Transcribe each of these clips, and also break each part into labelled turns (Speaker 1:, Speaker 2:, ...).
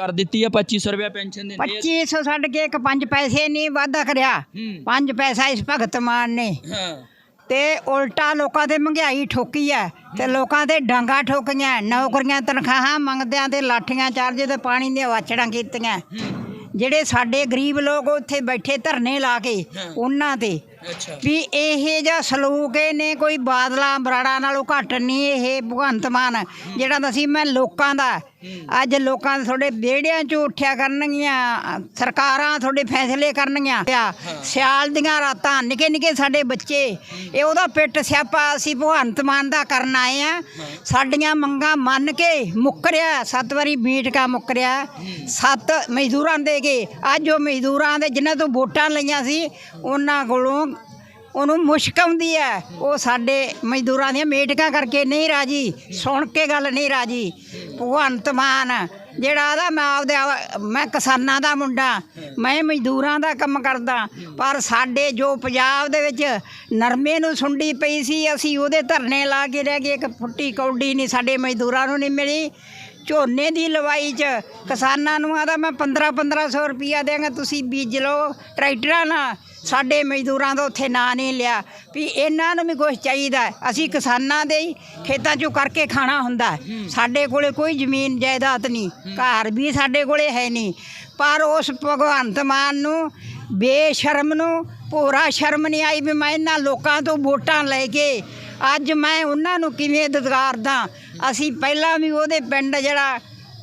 Speaker 1: ਕਰ ਦਿੱਤੀ ਆ 2500 ਰੁਪਏ ਪੈਨਸ਼ਨ ਦਿੰਦੇ ਆ।
Speaker 2: 2500 ਛੱਡ ਕੇ ਇੱਕ 5 ਪੈਸੇ ਨਹੀਂ ਵਾਧਾ ਕਰਿਆ
Speaker 1: ਹੂੰ।
Speaker 2: 5 ਪੈਸਾ ਇਸ ਭਗਤ ਮਾਨ ਨੇ।
Speaker 1: ਹਾਂ।
Speaker 2: ਤੇ ਉਲਟਾ ਲੋਕਾਂ ਤੇ ਮਹਿੰਗਾਈ ਠੋਕੀ ਐ ਤੇ ਲੋਕਾਂ ਤੇ ਡਾਂਗਾ ਠੋਕੀਆਂ ਨੌਕਰੀਆਂ ਤਨਖਾਹਾਂ ਮੰਗਦਿਆਂ ਤੇ ਲਾਠੀਆਂ ਚਾਰਜ ਤੇ ਪਾਣੀ ਦੀਆਂ ਵਾਚੜਾਂ ਕੀਤੀਆਂ। ਜਿਹੜੇ ਸਾਡੇ ਗਰੀਬ ਲੋਕ ਉੱਥੇ ਬੈਠੇ ਧਰਨੇ ਲਾ ਕੇ ਉਹਨਾਂ ਤੇ
Speaker 1: ਅੱਛਾ।
Speaker 2: ਵੀ ਇਹ ਜਿਹਾ ਸਲੂਕ ਨੇ ਕੋਈ ਬਾਦਲਾ ਬਰਾੜਾ ਨਾਲੋਂ ਘੱਟ ਨਹੀਂ ਇਹ ਭਗਵੰਤ ਮਾਨ ਜਿਹੜਾ ਦਸੀ ਮੈਂ ਲੋਕਾਂ ਦਾ। ਅੱਜ ਲੋਕਾਂ ਦੇ ਤੁਹਾਡੇ ਵਿਹੜਿਆਂ 'ਚ ਉੱਠਿਆ ਕਰਨਗੀਆਂ ਸਰਕਾਰਾਂ ਤੁਹਾਡੇ ਫੈਸਲੇ ਕਰਨਗੀਆਂ। ਸਿਆਲ ਦੀਆਂ ਰਾਤਾਂ ਨਿੱਕੇ ਨਿੱਕੇ ਸਾਡੇ ਬੱਚੇ ਇਹ ਉਹਦਾ ਪਿੱਟ ਸਿਆਪਾ ਅਸੀਂ ਭਗਵੰਤ ਮਾਨ ਦਾ ਕਰਨ ਆਏ ਆ। ਸਾਡੀਆਂ ਮੰਗਾਂ ਮੰਨ ਕੇ ਮੁੱਕਰਿਆ ਸੱਤ ਵਾਰੀ ਮੀਟਕਾ ਮੁੱਕਰਿਆ। ਸੱਤ ਮਜ਼ਦੂਰਾਂ ਦੇ ਕੇ ਅੱਜ ਉਹ ਮਜ਼ਦੂਰਾਂ ਦੇ ਜਿਨ੍ਹਾਂ ਤੋਂ ਵੋਟਾਂ ਲਈਆਂ ਸੀ ਉਹਨਾਂ ਕੋਲੋਂ ਉਹਨੂੰ ਮੁਸ਼ਕ ਆਉਂਦੀ ਹੈ। ਉਹ ਸਾਡੇ ਮਜ਼ਦੂਰਾਂ ਦੀਆਂ ਮੀਟਿੰਗਾਂ ਕਰਕੇ ਨਹੀਂ ਰਾਜੀ, ਸੁਣ ਕੇ ਗੱਲ ਨਹੀਂ ਰਾਜੀ। ਭਗਵੰਤ ਮਾਨ, ਜਿਹੜਾ ਆਦਾ ਮੈਂ ਆਪਦੇ ਆਪ- ਮੈਂ ਕਿਸਾਨਾਂ ਦਾ ਮੁੰਡਾ, ਮੈਂ ਮਜ਼ਦੂਰਾਂ ਦਾ ਕੰਮ ਕਰਦਾ। ਪਰ ਸਾਡੇ ਜੋ ਪੰਜਾਬ ਦੇ ਵਿੱਚ ਨਰਮੇ ਨੂੰ ਸੁੰਡੀ ਪਈ ਸੀ, ਅਸੀਂ ਉਹਦੇ ਧਰਨੇ ਲਾ ਕੇ ਰਹਿ ਗਏ। ਇੱਕ ਫੁੱਟੀ ਕੌਡੀ ਨਹੀਂ ਸਾਡੇ ਮਜ਼ਦੂਰਾਂ ਨੂੰ ਨਹੀਂ ਮਿਲੀ। ਝੋਨੇ ਦੀ ਲਵਾਈ 'ਚ ਕਿਸਾਨਾਂ ਨੂੰ ਆਦਾ ਮੈਂ 15 1500 ਰੁਪਈਆ ਦਿਆਂਗਾ। ਤੁਸੀਂ ਬੀਜ ਲਓ, ਟਰੈਕਟਰਾਂ ਨਾਲ। ਸਾਡੇ ਮਜ਼ਦੂਰਾਂ ਦਾ ਉੱਥੇ ਨਾਂ ਨਹੀਂ ਲਿਆ। ਵੀ ਇਹਨਾਂ ਨੂੰ ਵੀ ਕੁਝ ਚਾਹੀਦਾ ਹੈ। ਅਸੀਂ ਕਿਸਾਨਾਂ ਦੇ ਹੀ ਖੇਤਾਂ 'ਚੋਂ ਕਰਕੇ ਖਾਣਾ ਹੁੰਦਾ ਹੈ। ਸਾਡੇ ਕੋਲੇ ਕੋਈ ਜ਼ਮੀਨ ਜਾਇਦਾਦ ਨਹੀਂ। ਘਰ ਵੀ ਸਾਡੇ ਕੋਲੇ ਹੈ ਨਹੀਂ। ਪਰ ਉਸ ਭਗਵੰਤ ਮਾਨ ਨੂੰ ਬੇਸ਼ਰਮ ਨੂੰ ਪੂਰਾ ਸ਼ਰਮ ਨਹੀਂ ਆਈ ਵੀ ਮੈਂ ਇਹਨਾਂ ਲੋਕਾਂ ਤੋਂ ਵੋਟਾਂ ਲੈ ਕੇ ਅੱਜ ਮੈਂ ਉਹਨਾਂ ਨੂੰ ਕਿਵੇਂ ਦਦਗਾਰਦਾ ਅਸੀਂ ਪਹਿਲਾਂ ਵੀ ਉਹਦੇ ਪਿੰਡ ਜਿਹੜਾ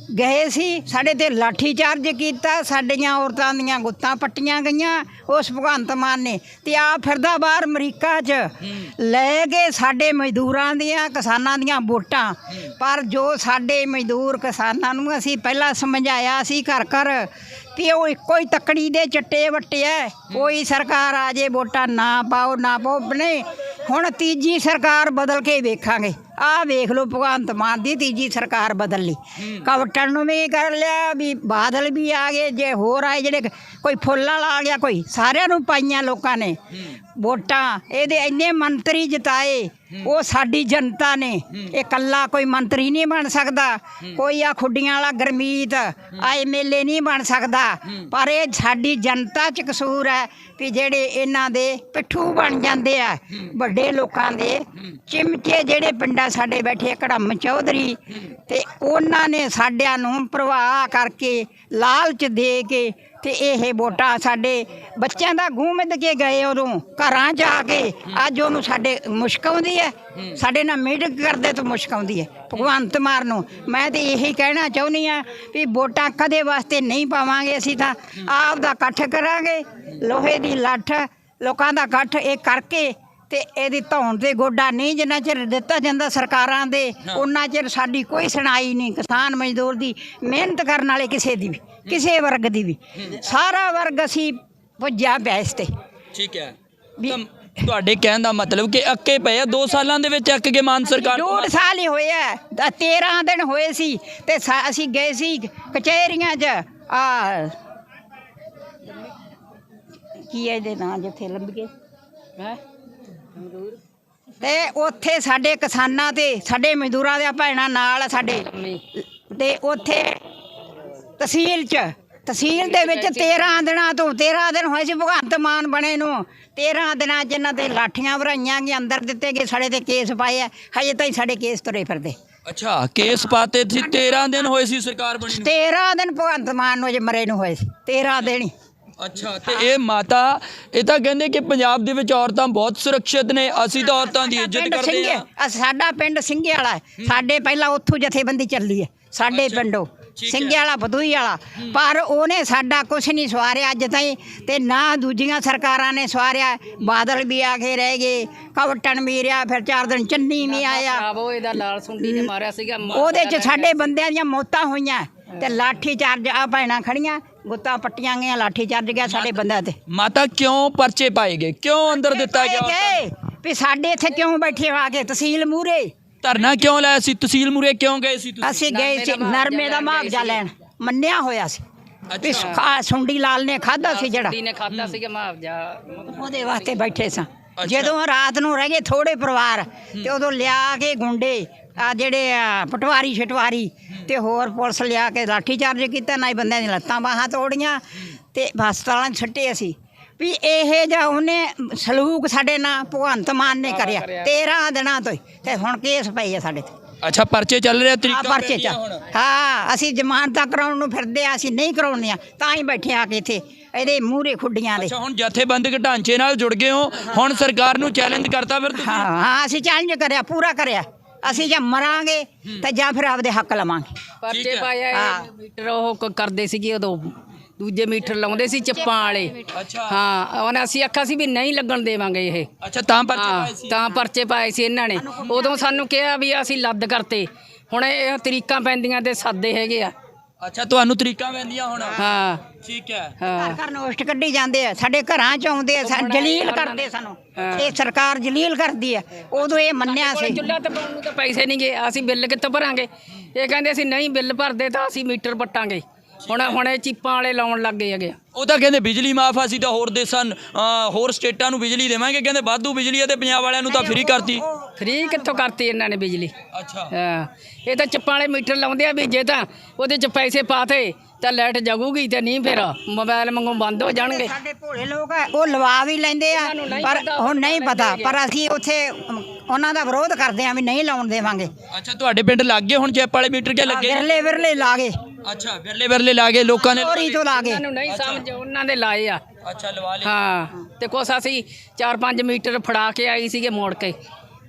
Speaker 2: ਗਏ ਸੀ ਸਾਡੇ ਤੇ ਲਾਠੀ ਚਾਰਜ ਕੀਤਾ ਸਾਡੀਆਂ ਔਰਤਾਂ ਦੀਆਂ ਗੁੱਤਾਂ ਪੱਟੀਆਂ ਗਈਆਂ ਉਸ ਭਗਵੰਤ ਮਾਨ ਨੇ ਤੇ ਆ ਫਿਰਦਾ ਬਾਹਰ ਅਮਰੀਕਾ 'ਚ। ਲੈ ਕੇ ਸਾਡੇ ਮਜ਼ਦੂਰਾਂ ਦੀਆਂ ਕਿਸਾਨਾਂ ਦੀਆਂ ਵੋਟਾਂ। ਪਰ ਜੋ ਸਾਡੇ ਮਜ਼ਦੂਰ ਕਿਸਾਨਾਂ ਨੂੰ ਅਸੀਂ ਪਹਿਲਾਂ ਸਮਝਾਇਆ ਸੀ ਘਰ ਘਰ ਵੀ ਉਹ ਇੱਕੋ ਹੀ ਤੱਕੜੀ ਦੇ ਚੱਟੇ ਵੱਟੇ ਐ। ਕੋਈ ਸਰਕਾਰ ਆ ਜੇ ਵੋਟਾਂ ਨਾ ਪਾਓ ਨਾ ਪਾਓ ਨਹੀਂ ਹੁਣ ਤੀਜੀ ਸਰਕਾਰ ਬਦਲ ਕੇ ਵੇਖਾਂਗੇ। ਆਹ ਵੇਖ ਲਓ ਭਗਵੰਤ ਮਾਨ ਦੀ ਤੀਜੀ ਸਰਕਾਰ ਬਦਲ ਲਈ। ਕਵਟਣ ਨੂੰ ਵੀ ਕਰ ਲਿਆ ਵੀ ਬਾਦਲ ਵੀ ਆ ਗਏ ਜੇ ਹੋਰ ਆਏ ਜਿਹੜੇ ਕੋਈ ਫੁੱਲ ਵਾਲਾ ਆ ਗਿਆ ਕੋਈ ਸਾਰਿਆਂ ਨੂੰ ਪਾਈਆਂ ਲੋਕਾਂ ਨੇ। ਵੋਟਾਂ ਇਹਦੇ ਇੰਨੇ ਮੰਤਰੀ ਜਿਤਾਏ ਉਹ ਸਾਡੀ ਜਨਤਾ ਨੇ। ਇਹ ਕੱਲਾ ਕੋਈ ਮੰਤਰੀ ਨਹੀਂ ਬਣ ਸਕਦਾ। ਕੋਈ ਆ ਖੁੱਡੀਆਂ ਵਾਲਾ ਗਰਮੀਤ ਆ ਐਮਐਲਏ ਨਹੀਂ ਬਣ ਸਕਦਾ। ਪਰ ਇਹ ਸਾਡੀ ਜਨਤਾ 'ਚ ਕਸੂਰ ਹੈ ਵੀ ਜਿਹੜੇ ਇਹਨਾਂ ਦੇ ਪਿੱਠੂ ਬਣ ਜਾਂਦੇ ਆ ਵੱਡੇ ਲੋਕਾਂ ਦੇ ਚਿਮਚੇ ਜਿਹੜੇ ਪਿੰਡਾਂ ਸਾਡੇ ਬੈਠੇ ਕੜਮ ਚੌਧਰੀ ਤੇ ਉਹਨਾਂ ਨੇ ਸਾਡਿਆਂ ਨੂੰ ਪ੍ਰਵਾਹ ਕਰਕੇ ਲਾਲਚ ਦੇ ਕੇ ਤੇ ਇਹ ਵੋਟਾਂ ਸਾਡੇ ਬੱਚਿਆਂ ਦਾ ਗੂੰ ਮਿੱਧ ਕੇ ਗਏ ਉਦੋਂ, ਘਰਾਂ ਜਾ ਕੇ। ਅੱਜ ਉਹਨੂੰ ਸਾਡੇ ਮੁਸ਼ਕ ਆਉਂਦੀ ਹੈ। ਸਾਡੇ ਨਾਲ ਮੀਟਿੰਗ ਕਰਦੇ ਤੋਂ ਮੁਸ਼ਕ ਆਉਂਦੀ ਹੈ। ਭਗਵੰਤ ਮਾਨ ਨੂੰ। ਮੈਂ ਤੇ ਇਹੀ ਕਹਿਣਾ ਚਾਹੁੰਦੀ ਆ ਵੀ ਵੋਟਾਂ ਕਦੇ ਵਾਸਤੇ ਨਹੀਂ ਪਾਵਾਂਗੇ ਅਸੀਂ ਤਾਂ। ਆਪ ਦਾ ਇਕੱਠ ਕਰਾਂਗੇ। ਲੋਹੇ ਦੀ ਲੱਠ, ਲੋਕਾਂ ਦਾ ਇਕੱਠ, ਇਹ ਕਰਕੇ ਤੇ ਇਹਦੀ ਧੌਣ ਤੇ ਗੋਡਾ ਨਹੀਂ ਜਿੰਨਾ ਚਿਰ ਦਿੱਤਾ ਜਾਂਦਾ ਸਰਕਾਰਾਂ ਦੇ ਉਹਨਾਂ ਚਿਰ ਸਾਡੀ ਕੋਈ ਸੁਣਾਈ ਨਹੀਂ ਕਿਸਾਨ ਮਜ਼ਦੂਰ ਦੀ ਮਿਹਨਤ ਕਰਨ ਵਾਲੇ ਕਿਸੇ ਦੀ ਵੀ ਕਿਸੇ ਵਰਗ ਦੀ ਵੀ। ਸਾਰਾ ਵਰਗ ਅਸੀਂ ਪੁੱਜਿਆ ਇਸ ਤੇ।
Speaker 1: ਠੀਕ ਹੈ। ਤਾਂ ਤੁਹਾਡੇ ਕਹਿਣ ਦਾ ਮਤਲਬ ਕਿ ਅੱਕੇ ਪਏ ਆ 2 ਸਾਲਾਂ ਦੇ ਵਿੱਚ ਅੱਕ ਕੇ ਮਾਨ ਸਰਕਾਰ
Speaker 2: ਡੂਢ ਸਾਲ ਹੀ ਹੋਇਆ 13 ਦਿਨ ਹੋਏ ਸੀ ਤੇ ਅਸੀਂ ਗਏ ਸੀ ਕਚਹਿਰੀਆਂ 'ਚ। ਆ ਕੀ ਹੈ ਇਹਦੇ ਨਾਂ ਜਿੱਥੇ ਲੰਬ ਗਏ? ਹੈ? ਤੇ ਉੱਥੇ ਸਾਡੇ ਕਿਸਾਨਾਂ ਤੇ ਸਾਡੇ ਮਜ਼ਦੂਰਾਂ ਦੇ ਭੈਣਾਂ ਨਾਲ ਆ ਸਾਡੇ ਤੇ ਉੱਥੇ ਤਹਿਸੀਲ 'ਚ ਤਹਿਸੀਲ ਦੇ ਵਿੱਚ 13 ਦਿਨਾਂ ਤੋਂ 13 ਦਿਨ ਹੋਏ ਸੀ ਭਗਵੰਤ ਮਾਨ ਬਣੇ ਨੂੰ। 13 ਦਿਨਾਂ 'ਚ ਇਹਨਾਂ ਤੇ ਲਾਠੀਆਂ ਭਰਾਈਆਂ ਗਈਆਂ ਅੰਦਰ ਦਿੱਤੇ ਗਏ ਸਾਡੇ ਤੇ ਕੇਸ ਪਾਏ ਆ। ਹਜੇ ਤਾਈਂ ਸਾਡੇ ਕੇਸ ਤੁਰੇ ਫਿਰਦੇ।
Speaker 1: ਅੱਛਾ ਕੇਸ ਪਾਤੇ ਸੀ 13 ਦਿਨ ਹੋਏ ਸੀ ਸਰਕਾਰ ਬਣੀ ਨੂੰ?
Speaker 2: 13 ਦਿਨ ਭਗਵੰਤ ਮਾਨ ਨੂੰ ਜੇ ਮਰੇ ਨੂੰ ਹੋਏ ਸੀ 13 ਦਿਨ ਹੀ।
Speaker 1: ਅੱਛਾ ਤੇ ਇਹ ਮਾਤਾ ਇਹ ਤਾਂ ਕਹਿੰਦੇ ਕਿ ਪੰਜਾਬ ਦੇ ਵਿੱਚ ਔਰਤਾਂ ਬਹੁਤ ਸੁਰੱਖਿਅਤ ਨੇ ਅਸੀਂ ਤਾਂ ਔਰਤਾਂ ਦੀ ਇੱਜ਼ਤ ਕਰਦੇ ਆ
Speaker 2: ਸਾਡਾ ਪਿੰਡ ਸਿੰਘੇ ਵਾਲਾ ਹੈ। ਸਾਡੇ ਪਹਿਲਾਂ ਉੱਥੋਂ ਜਥੇਬੰਦੀ ਚੱਲੀ ਹੈ ਸਾਡੇ ਪਿੰਡੋਂ।
Speaker 1: ਠੀਕ ਹੈ।
Speaker 2: ਸਿੰਘੇ ਵਾਲਾ ਬਦੂਈ ਵਾਲਾ। ਪਰ ਉਹਨੇ ਸਾਡਾ ਕੁਝ ਨਹੀਂ ਸਵਾਰਿਆ ਅੱਜ ਤਾਈਂ ਤੇ ਨਾ ਦੂਜੀਆਂ ਸਰਕਾਰਾਂ ਨੇ ਸਵਾਰਿਆ। ਬਾਦਲ ਵੀ ਆ ਕੇ ਰਹਿ ਗਏ ਕਵਟਣ ਵੀ ਰਿਹਾ ਫਿਰ ਚਾਰ ਦਿਨ ਚੰਨੀ ਵੀ ਆਇਆ।
Speaker 3: ਆਵੋ ਇਹਦਾ ਲਾਲ ਸੁੰਡੀ ਨੇ ਮਾਰਿਆ ਸੀਗਾ
Speaker 2: ਉਹਦੇ ਚ ਸਾਡੇ ਬੰਦਿਆਂ ਦੀਆਂ ਮੌਤਾਂ ਹੋਈਆਂ। ਤੇ ਲਾਠੀ ਚਾਰਜ ਆ ਭੈਣਾਂ ਖੜੀਆਂ ਗੁੱਤਾਂ ਪੱਟੀਆਂ ਗਈਆਂ ਲਾਠੀ ਚਾਰਜ ਗਿਆ ਸਾਡੇ ਬੰਦਿਆਂ ਤੇ।
Speaker 1: ਮਾਤਾ ਕਿਉਂ ਪਰਚੇ ਪਾਏ ਗਏ? ਕਿਉਂ ਅੰਦਰ ਦਿੱਤਾ ਗਿਆ?
Speaker 2: ਗਏ ਵੀ ਸਾਡੇ ਇੱਥੇ ਕਿਉਂ ਬੈਠੇ ਆ ਕੇ? ਤਹਿਸੀਲ ਮੂਰੇ
Speaker 1: ਧਰਨਾ ਕਿਉਂ ਲਾਇਆ ਸੀ? ਤਹਿਸੀਲ ਮੂਰੇ ਕਿਉਂ ਗਏ ਸੀ ਤੁਸੀਂ?
Speaker 2: ਅਸੀਂ ਗਏ ਸੀ ਨਰਮੇ ਦਾ ਮੁਆਵਜ਼ਾ ਲੈਣ। ਮੰਨਿਆ ਹੋਇਆ ਸੀ। ਵੀ
Speaker 1: ਅੱਛਾ
Speaker 2: ਖਾ ਸੁੰਡੀ ਲਾਲ ਨੇ ਖਾਦਾ ਸੀ ਜਿਹੜਾ।
Speaker 3: ਸੁੰਡੀ ਨੇ ਖਾਦਾ ਸੀਗਾ ਮੁਆਵਜ਼ਾ
Speaker 2: ਉਹਦੇ ਵਾਸਤੇ ਬੈਠੇ ਸਾਂ। ਜਦੋਂ ਰਾਤ ਨੂੰ ਰਹਿ ਗਏ ਥੋੜੇ ਪਰਿਵਾਰ ਤੇ ਉਦੋਂ ਲਿਆ ਕੇ ਗੁੰਡੇ ਆ ਜਿਹੜੇ ਆ ਪਟਵਾਰੀ ਛਟਵਾਰੀ ਤੇ ਹੋਰ ਪੁਲਿਸ ਲਿਆ ਕੇ ਲਾਠੀ ਚਾਰਜ ਕੀਤਾ ਨਾ ਹੀ ਬੰਦਿਆਂ ਦੀਆਂ ਲੱਤਾਂ ਬਾਹਾਂ ਤੋੜੀਆਂ ਤੇ ਹਸਪਤਾਲਾਂ 'ਚ ਛੱਡੇ ਅਸੀਂ। ਵੀ ਇਹ ਜਾਂ ਉਹਨੇ ਸਲੂਕ ਸਾਡੇ ਨਾਲ ਭਗਵੰਤ ਮਾਨ ਨੇ ਕਰਿਆ 13 ਦਿਨਾਂ ਤੋਂ ਹੀ ਤੇ ਹੁਣ ਕੇਸ ਪਈ ਆ ਸਾਡੇ ਤੇ।
Speaker 1: ਅੱਛਾ ਪਰਚੇ ਚੱਲ ਰਿਹਾ
Speaker 2: ਆ
Speaker 1: ਤਰੀਕਾ
Speaker 2: ਪਰਚੇ ਚ ਹਾਂ ਅਸੀਂ ਜ਼ਮਾਨਤਾਂ ਕਰਾਉਣ ਨੂੰ ਫਿਰਦੇ ਆ ਅਸੀਂ ਨਹੀਂ ਕਰਾਉਂਦੇ ਆ ਤਾਂ ਹੀ ਬੈਠੇ ਆ ਕੇ ਇੱਥੇ ਇਹਦੇ ਮੂਹਰੇ ਖੁੱਡੀਆਂ ਦੇ।
Speaker 1: ਅੱਛਾ ਹੁਣ ਜਥੇਬੰਦਕ ਢਾਂਚੇ ਨਾਲ ਜੁੜ ਗਏ ਹੋ ਹੁਣ ਸਰਕਾਰ ਨੂੰ ਚੈਲੰਜ ਕਰਤਾ ਫਿਰ ਤੁਸੀਂ?
Speaker 2: ਹਾਂ ਹਾਂ ਅਸੀਂ ਚੈਲੰਜ ਕਰਿਆ ਪੂਰਾ ਕਰਿਆ। ਅਸੀਂ ਜਾਂ ਮਰਾਂਗੇ ਤਾਂ ਜਾਂ ਫਿਰ ਆਪਦੇ ਹੱਕ ਲਵਾਂਗੇ।
Speaker 3: ਪਰਚੇ। ਪਾਇਆ। ਇਹ ਮੀਟਰ ਉਹ ਕ- ਕਰਦੇ ਸੀਗੇ ਉਦੋਂ। ਦੂਜੇ ਮੀਟਰ ਲਾਉਂਦੇ ਸੀ ਚੱਪਾਂ ਵਾਲੇ।
Speaker 1: ਅੱਛਾ।
Speaker 3: ਹਾਂ ਉਹਨੇ ਅਸੀਂ ਆਖਿਆ ਸੀ ਵੀ ਨਹੀਂ ਲੱਗਣ ਦੇਵਾਂਗੇ ਇਹ।
Speaker 1: ਅੱਛਾ ਤਾਂ ਪਰਚੇ
Speaker 3: ਹਾਂ
Speaker 1: ਪਾਏ ਸੀ।
Speaker 3: ਤਾਂ ਪਰਚੇ ਪਾਏ ਸੀ ਇਹਨਾਂ ਨੇ। ਉਦੋਂ ਸਾਨੂੰ ਕਿਹਾ ਵੀ ਅਸੀਂ ਲੱਦ ਕਰਤੇ। ਹੁਣ ਇਹ ਤਰੀਕਾਂ ਪੈਂਦੀਆਂ ਤੇ ਸਾਦੇ ਹੈਗੇ ਆ।
Speaker 1: ਅੱਛਾ ਤੁਹਾਨੂੰ ਤਰੀਕਾ ਪੈਂਦੀਆਂ ਹੁਣ?
Speaker 3: ਹਾਂ।
Speaker 1: ਠੀਕ ਹੈ।
Speaker 3: ਹਾਂ।
Speaker 2: ਘਰ ਘਰ ਨੋਸਟ ਕੱਢੀ ਜਾਂਦੇ ਆ। ਸਾਡੇ ਘਰਾਂ ਚ ਆਉਂਦੇ ਆ ਸਾਨੂੰ ਜਲੀਲ ਕਰਦੇ ਸਾਨੂੰ। ਇਹ ਸਰਕਾਰ ਜਲੀਲ ਕਰਦੀ ਆ। ਉਦੋਂ ਇਹ ਮੰਨਿਆ ਸੀ।
Speaker 3: ਚੁੱਲ੍ਹਾ ਤੇ ਪਾਉਣ ਨੂੰ ਤਾਂ ਪੈਸੇ ਨਹੀਂ ਗਏ ਅਸੀਂ ਬਿੱਲ ਕਿੱਥੋਂ ਭਰਾਂਗੇ? ਇਹ ਕਹਿੰਦੇ ਅਸੀਂ ਨਹੀਂ ਬਿੱਲ ਭਰਦੇ ਤਾਂ ਅਸੀਂ ਮੀਟਰ ਪੱਟਾਂਗੇ ਹੁਣ ਹੁਣ ਇਹ ਚੀਪਾਂ ਵਾਲੇ ਲਾਉਣ ਲੱਗ ਗਏ ਹੈਗੇ ਆ।
Speaker 1: ਉਹ ਤਾਂ ਕਹਿੰਦੇ ਬਿਜਲੀ ਮਾਫ ਅਸੀਂ ਤਾਂ ਹੋਰ ਦੇਸਾਂ ਹੋਰ ਸਟੇਟਾਂ ਨੂੰ ਬਿਜਲੀ ਦੇਵਾਂਗੇ। ਕਹਿੰਦੇ ਵਾਧੂ ਬਿਜਲੀ ਹੈ ਤੇ ਪੰਜਾਬ ਵਾਲਿਆਂ ਨੂੰ ਤਾਂ ਫ੍ਰੀ ਕਰਤੀ।
Speaker 3: ਫ੍ਰੀ ਕਿੱਥੋਂ ਕਰਤੀ ਇਹਨਾਂ ਨੇ ਬਿਜਲੀ।
Speaker 1: ਅੱਛਾ।
Speaker 3: ਹਾਂ। ਇਹ ਤਾਂ ਚੱਪਾਂ ਵਾਲੇ ਮੀਟਰ ਲਾਉਂਦੇ ਆ ਵੀ ਜੇ ਤਾਂ ਉਹਦੇ ਚ ਪੈਸੇ ਪਾਤੇ ਤਾਂ ਲਾਈਟ ਜਗੂਗੀ ਤੇ ਨਹੀਂ ਫਿਰ ਮੋਬਾਈਲ ਮੰਗੋਂ ਬੰਦ ਹੋ ਜਾਣਗੇ।
Speaker 2: ਸਾਡੇ ਭੋਲੇ ਲੋਕ ਆ ਉਹ ਲਵਾ ਵੀ ਲੈਂਦੇ ਆ ਪਰ ਹੁਣ ਨਹੀਂ ਪਤਾ ਪਰ ਅਸੀਂ ਉੱਥੇ ਉਹਨਾਂ ਦਾ ਵਿਰੋਧ ਕਰਦੇ ਆ ਵੀ ਨਹੀਂ ਲਾਉਣ ਦੇਵਾਂਗੇ।
Speaker 1: ਅੱਛਾ ਤੁਹਾਡੇ ਪਿੰਡ ਲੱਗ ਗਏ ਹੁਣ ਚੈਪ ਵਾਲੇ ਮੀਟਰ ਕੇ ਲੱਗੇ?
Speaker 2: ਵਿਰਲੇ ਵਿਰਲੇ ਲਾ ਗਏ।
Speaker 1: ਅੱਛਾ ਵਿਰਲੇ ਵਿਰਲੇ ਲਾ ਗਏ ਲੋਕਾਂ ਨੇ
Speaker 2: ਚੋਰੀ ਤੋਂ ਲਾ ਗਏ।
Speaker 3: ਨਹੀਂ ਸਮਝ ਉਹਨਾਂ ਦੇ ਲਾਏ ਆ।
Speaker 1: ਅੱਛਾ ਲਵਾ ਲਏ।
Speaker 3: ਹਾਂ ਤੇ ਕੁਛ ਅਸੀਂ ਚਾਰ ਪੰਜ ਮੀਟਰ ਫੜਾ ਕੇ ਆਈ ਸੀਗੇ ਮੋੜ ਕੇ।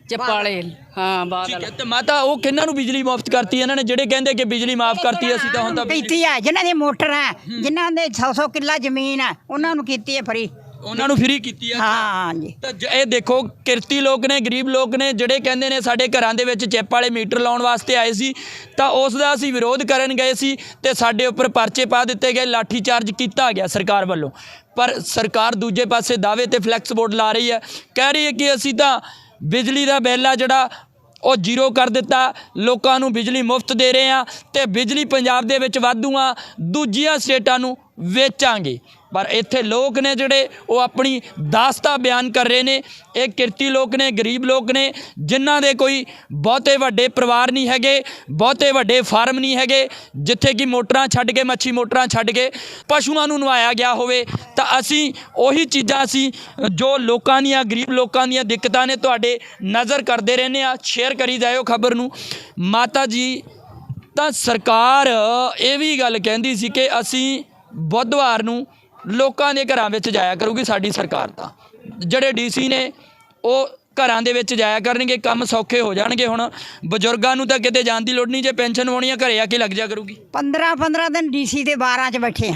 Speaker 3: ਚੱਪਾ ਵਾਲੇ ਹਾਂ
Speaker 1: ਠੀਕ
Speaker 3: ਬਾਦਲ
Speaker 1: ਹੈ ਤੇ ਮਾਤਾ ਉਹ ਕਿੰਨਾਂ ਨੂੰ ਬਿਜਲੀ ਮੁਫਤ ਕਰਤੀ? ਇਹਨਾਂ ਨੇ ਜਿਹੜੇ ਕਹਿੰਦੇ ਕਿ ਬਿਜਲੀ ਮਾਫ ਕਰਤੀ ਅਸੀਂ ਤਾਂ ਹੁਣ ਤਾਂ
Speaker 2: ਕੀਤੀ ਆ ਜਿਨ੍ਹਾਂ ਦੀ ਮੋਟਰ ਹੈ ਜਿਨ੍ਹਾਂ ਦੇ 100 ਕਿੱਲਾ ਜ਼ਮੀਨ ਹੈ ਉਹਨਾਂ ਨੂੰ ਕੀਤੀ ਹੈ ਫਰੀ
Speaker 1: ਉਹਨਾਂ ਨੂੰ ਫ੍ਰੀ ਕੀਤੀ ਹੈ?
Speaker 2: ਹਾਂ ਜੀ।
Speaker 1: ਤਾਂ ਜ- ਇਹ ਦੇਖੋ ਕਿਰਤੀ ਲੋਕ ਨੇ ਗਰੀਬ ਲੋਕ ਨੇ ਜਿਹੜੇ ਕਹਿੰਦੇ ਨੇ ਸਾਡੇ ਘਰਾਂ ਦੇ ਵਿੱਚ ਚਿੱਪ ਵਾਲੇ ਮੀਟਰ ਲਾਉਣ ਵਾਸਤੇ ਆਏ ਸੀ ਤਾਂ ਉਸ ਦਾ ਅਸੀਂ ਵਿਰੋਧ ਕਰਨ ਗਏ ਸੀ ਤੇ ਸਾਡੇ ਉੱਪਰ ਪਰਚੇ ਪਾ ਦਿੱਤੇ ਗਏ ਲਾਠੀ ਚਾਰਜ ਕੀਤਾ ਗਿਆ ਸਰਕਾਰ ਵੱਲੋਂ। ਪਰ ਸਰਕਾਰ ਦੂਜੇ ਪਾਸੇ ਦਾਅਵੇ ਤੇ ਫਲੈਕਸ ਬੋਰਡ ਲਾ ਰਹੀ ਹੈ। ਕਹਿ ਰਹੀ ਹੈ ਕਿ ਅਸੀਂ ਤਾਂ ਬਿਜਲੀ ਦਾ ਬਿੱਲ ਆ ਜਿਹੜਾ, ਉਹ ਜ਼ੀਰੋ ਕਰ ਦਿੱਤਾ। ਲੋਕਾਂ ਨੂੰ ਬਿਜਲੀ ਮੁਫਤ ਦੇ ਰਹੇ ਆ ਤੇ ਬਿਜਲੀ ਪੰਜਾਬ ਦੇ ਵਿੱਚ ਵਾਧੂ ਆ। ਦੂਜੀਆਂ ਸਟੇਟਾਂ ਨੂੰ ਵੇਚਾਂਗੇ। ਪਰ ਇੱਥੇ ਲੋਕ ਨੇ ਜਿਹੜੇ, ਉਹ ਆਪਣੀ ਦਾਸਤਾ ਬਿਆਨ ਕਰ ਰਹੇ ਨੇ। ਇਹ ਕਿਰਤੀ ਲੋਕ ਨੇ, ਗਰੀਬ ਲੋਕ ਨੇ, ਜਿਨ੍ਹਾਂ ਦੇ ਕੋਈ ਬਹੁਤੇ ਵੱਡੇ ਪਰਿਵਾਰ ਨਹੀਂ ਹੈਗੇ, ਬਹੁਤੇ ਵੱਡੇ ਫਾਰਮ ਨਹੀਂ ਹੈਗੇ, ਜਿੱਥੇ ਕਿ ਮੋਟਰਾਂ ਛੱਡ ਕੇ, ਮੱਛੀ ਮੋਟਰਾਂ ਛੱਡ ਕੇ ਪਸ਼ੂਆਂ ਨੂੰ ਨਵਾਇਆ ਗਿਆ ਹੋਵੇ। ਤਾਂ ਅਸੀਂ ਉਹੀ ਚੀਜ਼ਾਂ ਅਸੀਂ, ਜੋ ਲੋਕਾਂ ਦੀਆਂ, ਗਰੀਬ ਲੋਕਾਂ ਦੀਆਂ ਦਿੱਕਤਾਂ ਨੇ, ਤੁਹਾਡੇ ਨਜ਼ਰ ਕਰਦੇ ਰਹਿੰਦੇ ਆ ਸ਼ੇਅਰ ਕਰੀ ਜਾਇਓ ਖਬਰ ਨੂੰ। ਮਾਤਾ ਜੀ, ਤਾਂ ਸਰਕਾਰ ਇਹ ਵੀ ਗੱਲ ਕਹਿੰਦੀ ਸੀ ਕਿ ਅਸੀਂ ਬੁੱਧਵਾਰ ਨੂੰ ਲੋਕਾਂ ਦੇ ਘਰਾਂ ਵਿੱਚ ਜਾਇਆ ਕਰੂਗੀ ਸਾਡੀ ਸਰਕਾਰ ਤਾਂ। ਜਿਹੜੇ ਡੀਸੀ ਨੇ ਉਹ ਘਰਾਂ ਦੇ ਵਿੱਚ ਜਾਇਆ ਕਰਨਗੇ ਕੰਮ ਸੌਖੇ ਹੋ ਜਾਣਗੇ ਹੁਣ। ਬਜ਼ੁਰਗਾਂ ਨੂੰ ਤਾਂ ਕਿਤੇ ਜਾਣ ਦੀ ਲੋੜ ਨਹੀਂ ਜੇ ਪੈਨਸ਼ਨ ਹੋਣੀ ਆ ਘਰੇ ਆ ਕੇ ਲੱਗ ਜਾ ਕਰੂਗੀ।
Speaker 2: 15 15 ਦਿਨ ਡੀਸੀ ਦੇ 12 ਚ ਬੈਠੇ ਆ।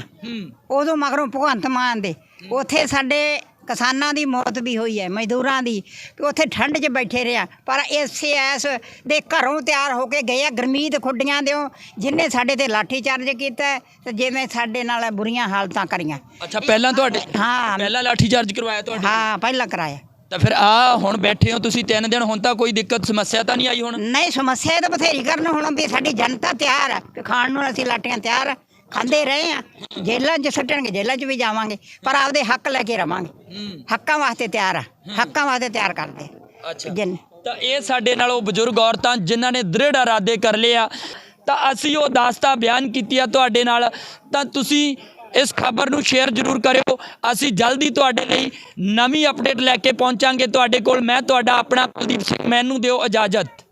Speaker 2: ਉਦੋਂ ਮਗਰੋਂ ਭਗਵੰਤ ਮਾਨ ਦੇ। ਉੱਥੇ ਸਾਡੇ ਕਿਸਾਨਾਂ ਦੀ ਮੌਤ ਵੀ ਹੋਈ ਹੈ ਮਜ਼ਦੂਰਾਂ ਦੀ ਵੀ ਉੱਥੇ ਠੰਡ 'ਚ ਬੈਠੇ ਰਿਆ ਪਰ ਇਸੇ ਐਸ ਦੇ ਘਰੋਂ ਤਿਆਰ ਹੋ ਕੇ ਗਏ ਆ ਗਰਮੀਤ ਖੁੱਡੀਆਂ ਦਿਓ ਜਿਨ੍ਹਾਂ ਸਾਡੇ ਤੇ ਲਾਠੀ ਚਾਰਜ ਕੀਤਾ ਹੈ ਤੇ ਜਿਵੇਂ ਸਾਡੇ ਨਾਲ ਬੁਰੀਆਂ ਹਾਲਤਾਂ ਕਰੀਆਂ।
Speaker 1: ਅੱਛਾ ਪਹਿਲਾਂ ਤੁਹਾਡੇ
Speaker 2: ਹਾਂ।
Speaker 1: ਪਹਿਲਾਂ ਲਾਠੀ ਚਾਰਜ ਕਰਵਾਇਆ ਤੁਹਾਡੇ
Speaker 2: ਹਾਂ ਪਹਿਲਾਂ ਕਰਾਇਆ।
Speaker 1: ਤਾਂ ਫਿਰ ਆ ਹੁਣ ਬੈਠੇ ਹੋ ਤੁਸੀਂ ਤਿੰਨ ਦਿਨ ਹੁਣ ਤਾਂ ਕੋਈ ਦਿੱਕਤ ਸਮੱਸਿਆ ਤਾਂ ਨਹੀਂ ਆਈ ਹੁਣ?
Speaker 2: ਨਹੀਂ ਸਮੱਸਿਆ ਤਾਂ ਬਥੇਰੀ ਕਰਨ ਹੁਣ ਵੀ ਸਾਡੀ ਜਨਤਾ ਤਿਆਰ ਹੈ ਕਿ ਖਾਣ ਨੂੰ ਅਸੀਂ ਲਾਟੀਆਂ ਤਿਆਰ ਆ, ਖਾਂਦੇ ਰਹੇ ਆ। ਜੇਲ੍ਹਾਂ 'ਚ ਸੱਟਣਗੇ ਜੇਲ੍ਹਾਂ 'ਚ ਵੀ ਜਾਵਾਂਗੇ ਪਰ ਆਪਦੇ ਹੱਕ ਲੈ ਕੇ ਰਵਾਂਗੇ। ਹੱਕਾਂ ਵਾਸਤੇ ਤਿਆਰ ਆ ਹੱਕਾਂ ਵਾਸਤੇ ਤਿਆਰ ਕਰਦੇ
Speaker 1: ਅੱਛਾ।
Speaker 2: ਜਿੰਨ
Speaker 1: ਤਾਂ ਇਹ ਸਾਡੇ ਨਾਲ ਉਹ ਬਜ਼ੁਰਗ ਔਰਤਾਂ ਜਿਨ੍ਹਾਂ ਨੇ ਦ੍ਰਿੜ ਇਰਾਦੇ ਕਰ ਲਏ ਆ ਤਾਂ ਅਸੀਂ ਉਹ ਦਾਸਤਾ ਬਿਆਨ ਕੀਤੀ ਆ ਤੁਹਾਡੇ ਨਾਲ ਤਾਂ ਤੁਸੀਂ ਇਸ ਖਬਰ ਨੂੰ ਸ਼ੇਅਰ ਜ਼ਰੂਰ ਕਰਿਓ। ਅਸੀਂ ਜਲਦੀ ਤੁਹਾਡੇ ਲਈ ਨਵੀਂ ਅਪਡੇਟ ਲੈ ਕੇ ਪਹੁੰਚਾਂਗੇ। ਤੁਹਾਡੇ ਕੋਲ ਮੈਂ ਤੁਹਾਡਾ ਆਪਣਾ ਕੁਲਦੀਪ ਸਿੰਘ ਮੈਨੂੰ ਦਿਓ ਇਜਾਜ਼ਤ।